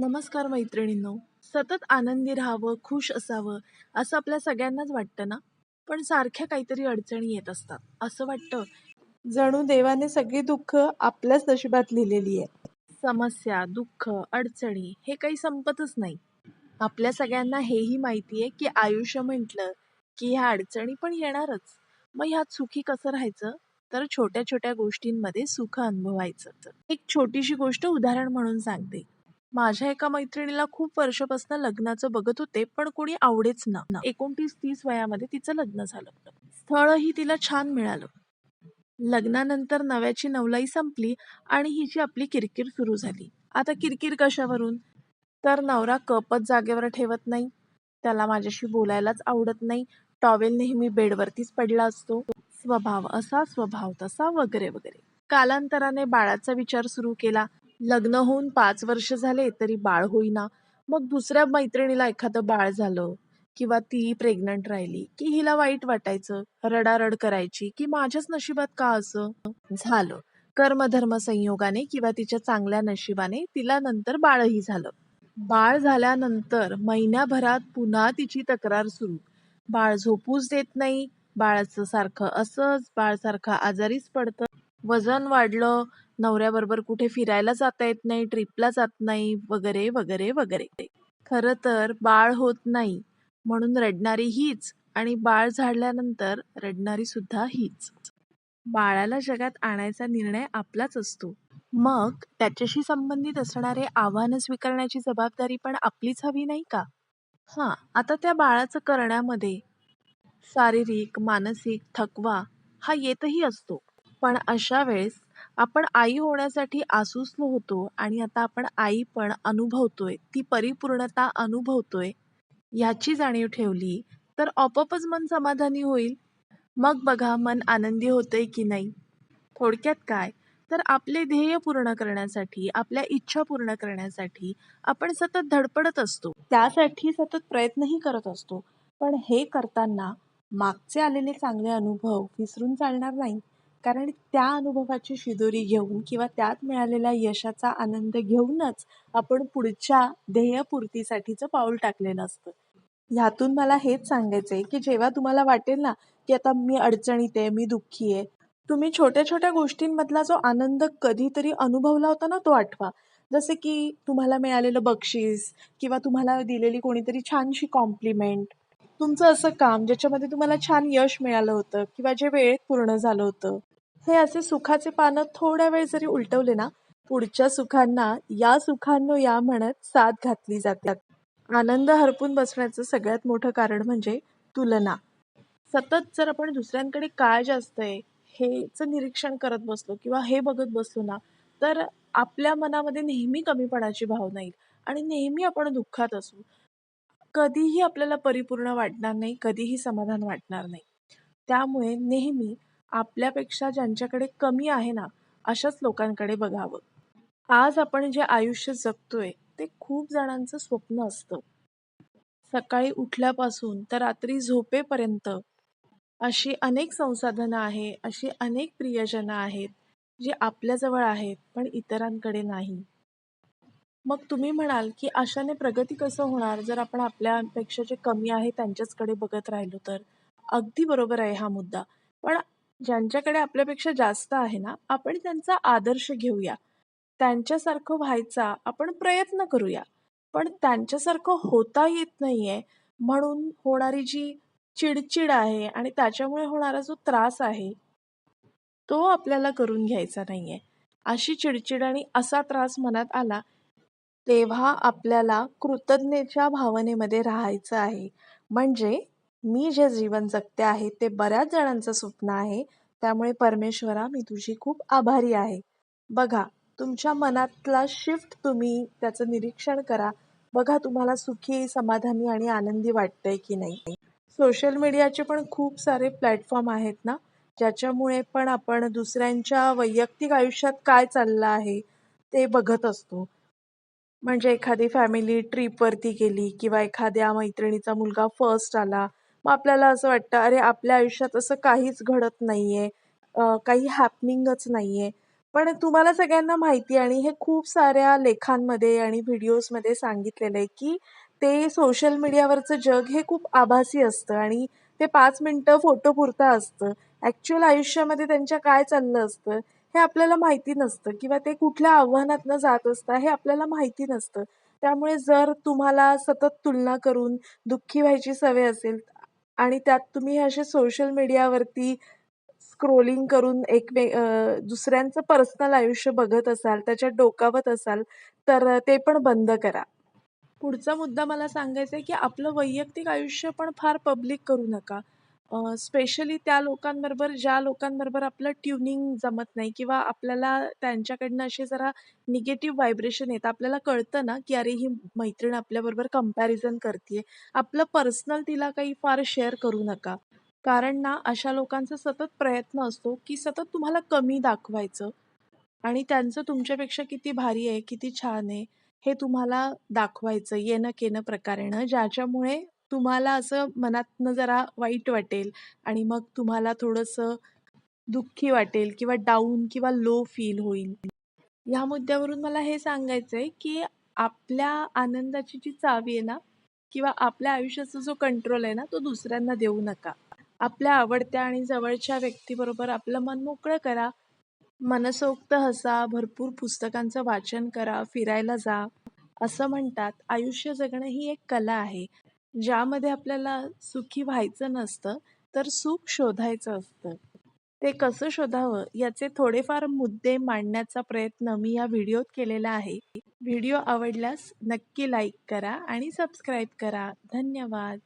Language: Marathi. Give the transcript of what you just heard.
नमस्कार मैत्रिणींनो. सतत आनंदी राहावं खुश असावं असं आपल्या सगळ्यांनाच वाटतं ना? पण सारख्या काहीतरी अडचणी येत असतात. असं वाटतं जणू देवाने सगळी दुःख आपल्याच नशिबात लिहिलेली आहे. समस्या दुःख अडचणी हे काही संपतच नाही. आपल्या सगळ्यांना हेही माहिती आहे की आयुष्य म्हटलं की ह्या अडचणी पण येणारच. मग ह्यात सुखी कसं राहायचं? तर छोट्या छोट्या गोष्टींमध्ये सुख अनुभवायचं. एक छोटीशी गोष्ट उदाहरण म्हणून सांगते. माझ्या एका मैत्रिणीला खूप वर्षापासून लग्नाचं बघत होते पण कोणी आवडेच ना. एकोणतीस तीस वयामध्ये तिचं लग्न झालं. स्थळही तिला छान मिळालं. लग्नानंतर नव्याची नवलाई संपली आणि हिची आपली किरकिर सुरू झाली. आता किरकिर कशावरून? तर नवरा कपच जागेवर ठेवत नाही. त्याला माझ्याशी बोलायलाच आवडत नाही. टॉवेल नेहमी बेडवरतीच पडला असतो. स्वभाव असा स्वभाव तसा वगैरे वगैरे. कालांतराने बाळाचा विचार सुरू केला. लग्न होऊन पाच वर्ष झाले तरी बाळ होईना. मग दुसऱ्या मैत्रिणीला एखादं बाळ झालं किंवा ती प्रेग्नंट राहिली की हिला वाईट वाटायचं रडारड करायची की माझ्याच नशिबात का असं? झालं. कर्मधर्म संयोगाने किंवा तिच्या चांगल्या नशिबाने तिला नंतर बाळही झालं. बाळ झाल्यानंतर महिन्याभरात पुन्हा तिची तक्रार सुरू. बाळ झोपूच देत नाही बाळाचं सारखं असंच बाळ सारखं आजारीच पडतं. वजन वाढलं नवऱ्याबरोबर कुठे फिरायला जाता येत नाही ट्रिपला जात नाही वगैरे वगैरे वगैरे. खरं तर बाळ होत नाही म्हणून रडणारी हीच आणि बाळ झाडल्यानंतर रडणारी सुद्धा हीच. बाळाला जगात आणायचा निर्णय आपलाच असतो. मग त्याच्याशी संबंधित असणारे आव्हानं स्वीकारण्याची जबाबदारी पण आपलीच हवी नाही का? हां आता त्या बाळाचं करण्यामध्ये शारीरिक मानसिक थकवा हा येतही असतो. पण अशा वेळेस आपण आई होण्यासाठी आसुसलो होतो आणि आता आपण आई पण अनुभवतोय ती परिपूर्णता अनुभवतोय ह्याची जाणीव ठेवली तर आपोआपच मन समाधानी होईल. मग बघा मन आनंदी होतंय की नाही. थोडक्यात काय? तर आपले ध्येय पूर्ण करण्यासाठी आपल्या इच्छा पूर्ण करण्यासाठी आपण सतत धडपडत असतो. त्यासाठी सतत प्रयत्नही करत असतो. पण हे करताना मागचे आलेले चांगले अनुभव विसरून चालणार नाही. कारण त्या अनुभवाची शिदोरी घेऊन किंवा त्यात मिळालेल्या यशाचा आनंद घेऊनच आपण पुढच्या ध्येयपूर्तीसाठीचं पाऊल टाकलेलं असतं. ह्यातून मला हेच सांगायचं आहे की जेव्हा तुम्हाला वाटेल ना की आता मी अडचणीत आहे मी दुःखी आहे तुम्ही छोट्या छोट्या गोष्टींमधला जो आनंद कधीतरी अनुभवला होता ना तो आठवा. जसे की तुम्हाला मिळालेलं बक्षीस किंवा तुम्हाला दिलेली कोणीतरी छानशी कॉम्प्लिमेंट तुमचं असं काम ज्याच्यामध्ये तुम्हाला छान यश मिळालं होतं किंवा जे वेळेत पूर्ण झालं होतं हे असे सुखाचे पानं थोड्या वेळ जरी उलटवले ना पुढच्या सुखांना या सुखांनो या म्हणत साथ घातली जाते. आनंद हरपून बसण्याचं सगळ्यात मोठं कारण म्हणजे तुलना. सतत जर आपण दुसऱ्यांकडे काय जास्त आहे हेच निरीक्षण करत बसलो किंवा हे बघत बसलो ना तर आपल्या मनामध्ये नेहमी कमीपणाची भावना येईल आणि नेहमी आपण दुःखात असू. कधीही आपल्याला परिपूर्ण वाटणार नाही कधीही समाधान वाटणार नाही. त्यामुळे नेहमी आपल्यापेक्षा ज्यांच्याकडे कमी आहे ना अशाच लोकांकडे बघावं. आज आपण जे आयुष्य जगतोय ते खूप जणांचं स्वप्न असतं. सकाळी उठल्यापासून तर रात्री झोपेपर्यंत अशी अनेक संसाधनं आहे अशी अनेक प्रियजनं आहेत जी आपल्याजवळ आहेत पण इतरांकडे नाही. मग तुम्ही म्हणाल की अशाने प्रगती कसं होणार? जर आपण आपल्यापेक्षा जे कमी आहे त्यांच्याचकडे बघत राहिलो तर. अगदी बरोबर आहे हा मुद्दा. पण ज्यांच्याकडे आपल्यापेक्षा जास्त आहे ना आपण त्यांचा आदर्श घेऊया. त्यांच्यासारखं व्हायचा आपण प्रयत्न करूया. पण त्यांच्यासारखं होता येत नाहीये. म्हणून होणारी जी चिडचिड आहे आणि त्याच्यामुळे होणारा जो त्रास आहे तो आपल्याला करून घ्यायचा नाहीये. अशी चिडचिड आणि असा त्रास मनात आला तेव्हा आपल्याला कृतज्ञतेच्या भावनेमध्ये राहायचं आहे. म्हणजे मी जे जीवन जगते आहे ते बऱ्याच जणांचं स्वप्न आहे. त्यामुळे परमेश्वरा मी तुझी खूप आभारी आहे. बघा तुमच्या मनातला शिफ्ट तुम्ही त्याचं निरीक्षण करा. बघा तुम्हाला सुखी समाधानी आणि आनंदी वाटतंय की नाही. सोशल मीडियाचे पण खूप सारे प्लॅटफॉर्म आहेत ना ज्याच्यामुळे पण आपण दुसऱ्यांच्या वैयक्तिक आयुष्यात काय चाललं आहे ते बघत असतो. म्हणजे एखादी फॅमिली ट्रीपवरती गेली किंवा एखाद्या मैत्रिणीचा मुलगा फर्स्ट आला मग आपल्याला असं वाटतं अरे आपल्या आयुष्यात असं काहीच घडत नाही आहे काही हॅपनिंगच नाही आहे पण तुम्हाला सगळ्यांना माहिती आहे आणि हे खूप साऱ्या लेखांमध्ये आणि व्हिडिओजमध्ये सांगितलेलं आहे की ते सोशल मीडियावरचं जग हे खूप आभासी असतं आणि ते पाच मिनटं फोटो पुरता असतं. ॲक्च्युअल आयुष्यामध्ये त्यांच्या काय चाललं असतं हे आपल्याला माहिती नसतं किंवा ते कुठल्या आव्हानातनं जात असतं हे आपल्याला माहिती नसतं. त्यामुळे जर तुम्हाला सतत तुलना करून दुःखी व्हायची सवय असेल आणि त्यात तुम्ही हे असे सोशल मीडियावरती स्क्रोलिंग करून एकमे दुसऱ्यांचं पर्सनल आयुष्य बघत असाल त्याच्यात डोकावत असाल तर ते पण बंद करा. पुढचा मुद्दा मला सांगायचा आहे की आपलं वैयक्तिक आयुष्य पण फार पब्लिक करू नका. स्पेशली त्या लोकांबरोबर ज्या लोकांबरोबर आपलं ट्युनिंग जमत नाही किंवा आपल्याला त्यांच्याकडनं असे जरा निगेटिव्ह व्हायब्रेशन येतं आपल्याला कळतं ना की अरे ही मैत्रीण आपल्याबरोबर कंपॅरिझन करते आपलं पर्सनल तिला काही फार शेअर करू नका. कारण ना अशा लोकांचा सतत प्रयत्न असतो की सतत तुम्हाला कमी दाखवायचं आणि त्यांचं तुमच्यापेक्षा किती भारी आहे किती छान आहे हे तुम्हाला दाखवायचं येणं केनं प्रकारेनं ज्याच्यामुळे तुम्हाला असं मनातनं जरा वाईट वाटेल आणि मग तुम्हाला थोडंसं दुःखी वाटेल किंवा डाऊन किंवा लो फील होईल. ह्या मुद्द्यावरून मला हे सांगायचं आहे की आपल्या आनंदाची जी चावी आहे ना किंवा आपल्या आयुष्याचा जो कंट्रोल आहे ना तो दुसऱ्यांना देऊ नका. आपल्या आवडत्या आणि जवळच्या व्यक्तीबरोबर आपलं मन मोकळं करा. मनसोक्त हसा भरपूर पुस्तकांचं वाचन करा फिरायला जा. असं म्हणतात. आयुष्य जगणं ही एक कला आहे. ज्यामध्ये आपल्याला सुखी व्हायचं नसतं तर सुख शोधायचं असतं. ते कसं शोधावं याचे थोडेफार मुद्दे मांडण्याचा प्रयत्न मी या व्हिडिओत केलेला आहे. व्हिडिओ आवडल्यास नक्की लाईक करा आणि सबस्क्राईब करा. धन्यवाद.